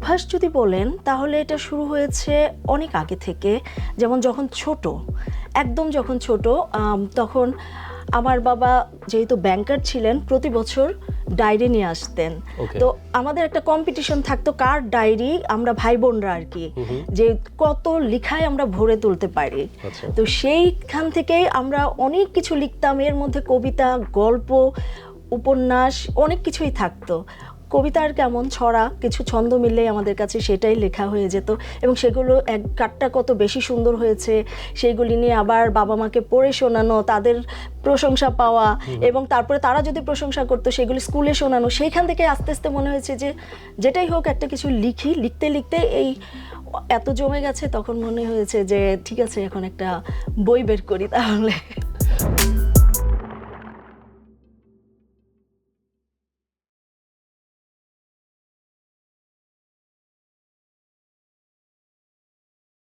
উপন্যাস যদি বলেন তাহলে এটা শুরু হয়েছে অনেক আগে থেকে। যেমন যখন ছোট একদম যখন ছোট তখন আমার বাবা যেহেতু ব্যাংকার ছিলেন প্রতি বছর ডায়েরি নিয়ে আসতেন। তো আমাদের একটা কম্পিটিশন থাকতো কার ডায়েরি আমরা ভাই বোনরা আর কি যে কত লিখায় আমরা ভরে তুলতে পারি। আচ্ছা। তো সেইখান থেকেই আমরা অনেক কিছু লিখতাম এর মধ্যে কবিতা গল্প উপন্যাস অনেক কিছুই থাকতো। কবিতার কেমন ছড়া কিছু ছন্দ মিললেই আমাদের কাছে সেটাই লেখা হয়ে যেত এবং সেগুলো এক কাটটা কত বেশি সুন্দর হয়েছে সেইগুলি নিয়ে আবার বাবা মাকে পড়ে শোনানো তাদের প্রশংসা পাওয়া এবং তারপরে তারা যদি প্রশংসা করতো সেগুলি স্কুলে শোনানো সেইখান থেকে আস্তে আস্তে মনে হয়েছে যে যেটাই হোক একটা কিছু লিখি লিখতে লিখতে এই এত জমে গেছে তখন মনে হয়েছে যে ঠিক আছে এখন একটা বই বের করি তাহলে।